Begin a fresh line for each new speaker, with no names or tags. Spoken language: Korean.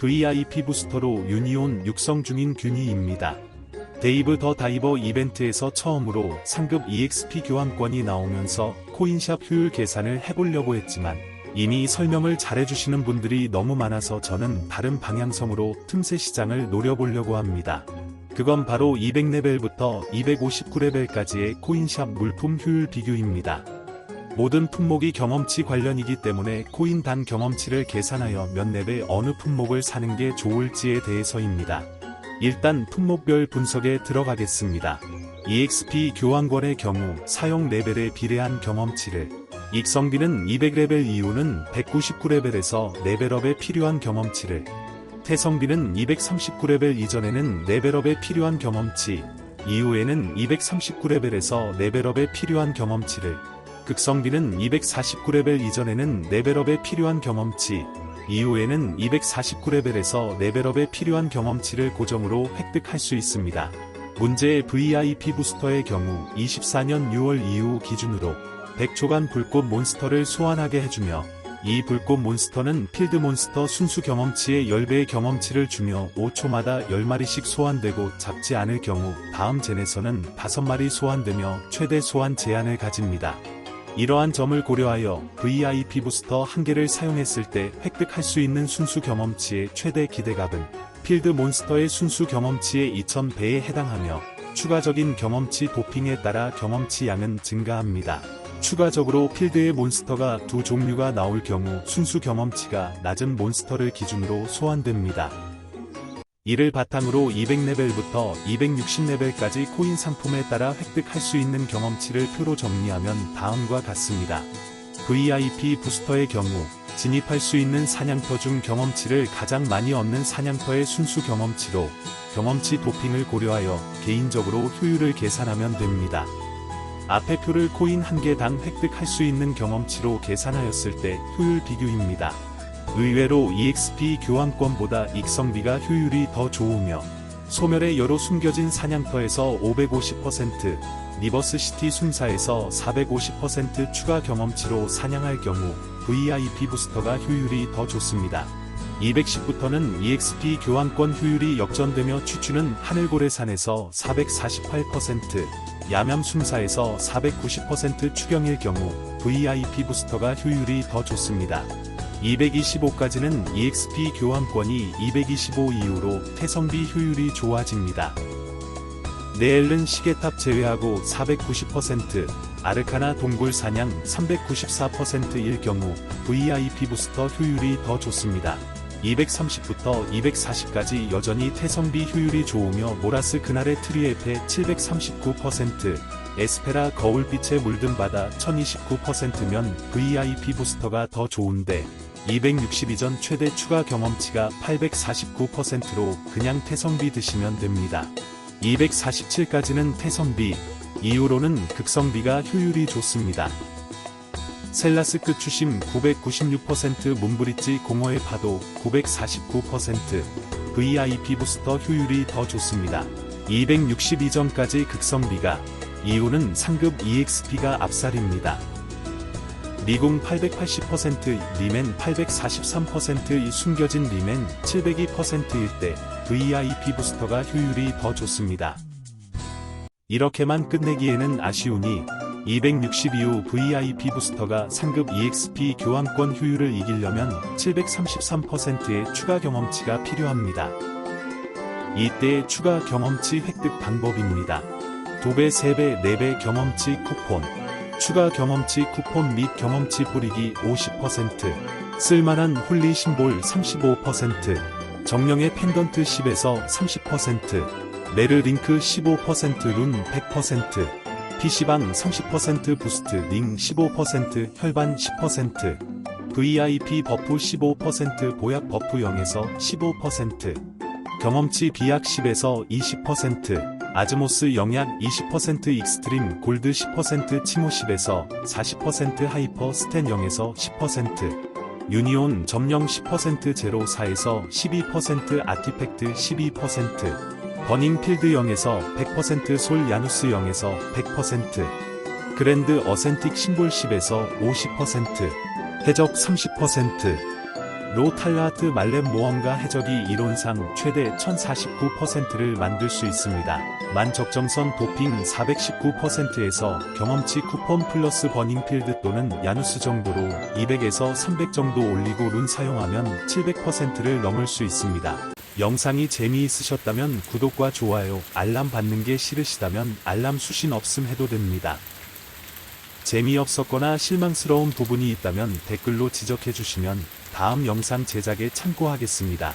VIP 부스터로 유니온 육성 중인 균이입니다. 데이브 더 다이버 이벤트에서 처음으로 상급 EXP 교환권이 나오면서 코인샵 효율 계산을 해보려고 했지만 이미 설명을 잘해주시는 분들이 너무 많아서 저는 다른 방향성으로 틈새 시장을 노려보려고 합니다. 그건 바로 200레벨부터 259레벨까지의 코인샵 물품 효율 비교입니다. 모든 품목이 경험치 관련이기 때문에 코인 단 경험치를 계산하여 몇 렙에 어느 품목을 사는 게 좋을지에 대해서입니다. 일단 품목별 분석에 들어가겠습니다. EXP 교환권의 경우 사용 레벨에 비례한 경험치를 익성비는 200레벨 이후는 199레벨에서 레벨업에 필요한 경험치를 태성비는 239레벨 이전에는 레벨업에 필요한 경험치 이후에는 239레벨에서 레벨업에 필요한 경험치를 극성비는 249레벨 이전에는 레벨업에 필요한 경험치 이후에는 249레벨에서 레벨업에 필요한 경험치를 고정으로 획득할 수 있습니다. 문제의 VIP 부스터의 경우 24년 6월 이후 기준으로 100초간 불꽃 몬스터를 소환하게 해주며 이 불꽃 몬스터는 필드 몬스터 순수 경험치의 10배의 경험치를 주며 5초마다 10마리씩 소환되고 잡지 않을 경우 다음 젠에서는 5마리 소환되며 최대 소환 제한을 가집니다. 이러한 점을 고려하여 VIP 부스터 한 개를 사용했을 때 획득할 수 있는 순수 경험치의 최대 기대값은 필드 몬스터의 순수 경험치의 2000배에 해당하며 추가적인 경험치 도핑에 따라 경험치 양은 증가합니다. 추가적으로 필드의 몬스터가 두 종류가 나올 경우 순수 경험치가 낮은 몬스터를 기준으로 소환됩니다. 이를 바탕으로 200레벨부터 260레벨까지 코인 상품에 따라 획득할 수 있는 경험치를 표로 정리하면 다음과 같습니다. VIP 부스터의 경우 진입할 수 있는 사냥터 중 경험치를 가장 많이 얻는 사냥터의 순수 경험치로 경험치 도핑을 고려하여 개인적으로 효율을 계산하면 됩니다. 앞의 표를 코인 한 개당 획득할 수 있는 경험치로 계산하였을 때 효율 비교입니다. 의외로 EXP 교환권보다 익성비가 효율이 더 좋으며 소멸의 여로 숨겨진 사냥터에서 550%, 리버스시티 순사에서 450% 추가 경험치로 사냥할 경우 VIP 부스터가 효율이 더 좋습니다. 210부터는 EXP 교환권 효율이 역전되며 추추는 하늘고래산에서 448%, 야면 순사에서 490% 추경일 경우 VIP 부스터가 효율이 더 좋습니다. 225까지는 EXP 교환권이 225 이후로 태성비 효율이 좋아집니다. 네엘른 시계탑 제외하고 490%, 아르카나 동굴 사냥 394%일 경우 VIP 부스터 효율이 더 좋습니다. 230부터 240까지 여전히 태성비 효율이 좋으며 모라스 그날의 트리에페 739%, 에스페라 거울빛에 물든 바다 1029%면 VIP 부스터가 더 좋은데 260 이전 최대 추가 경험치가 849%로 그냥 태성비 드시면 됩니다. 247까지는 태성비, 이후로는 극성비가 효율이 좋습니다. 셀라스 끝 추심 996% 문브리지 공허의 파도 949% VIP 부스터 효율이 더 좋습니다. 262점까지 극성비가 이후는 상급 EXP가 앞살입니다. 리공 880% 리맨 843%이 숨겨진 리맨 702%일 때 VIP 부스터가 효율이 더 좋습니다. 이렇게만 끝내기에는 아쉬우니 260 이후 VIP 부스터가 상급 EXP 교환권 효율을 이기려면 733%의 추가 경험치가 필요합니다. 이때의 추가 경험치 획득 방법입니다. 2배, 3배, 4배 경험치 쿠폰 추가 경험치 쿠폰 및 경험치 뿌리기 50% 쓸만한 홀리 심볼 35% 정령의 펜던트 10에서 30% 메르 링크 15%룬 100% PC방 30% 부스트 링 15% 혈반 10% VIP 버프 15% 보약 버프 0에서 15% 경험치 비약 10에서 20% 아즈모스 영약 20% 익스트림 골드 10% 치모 10에서 40% 하이퍼 스탠 0에서 10% 유니온 점령 10% 제로 4에서 12% 아티팩트 12% 버닝필드 0에서 100%솔 야누스 0에서 100% 그랜드 어센틱 심볼 10에서 50% 해적 30% 로 탈라하트 말렘 모험가 해적이 이론상 최대 1049%를 만들 수 있습니다. 만 적정선 도핑 419%에서 경험치 쿠폰 플러스 버닝필드 또는 야누스 정도로 200에서 300 정도 올리고 룬 사용하면 700%를 넘을 수 있습니다. 영상이 재미있으셨다면 구독과 좋아요, 알람 받는 게 싫으시다면 알람 수신 없음 해도 됩니다. 재미없었거나 실망스러운 부분이 있다면 댓글로 지적해 주시면 다음 영상 제작에 참고하겠습니다.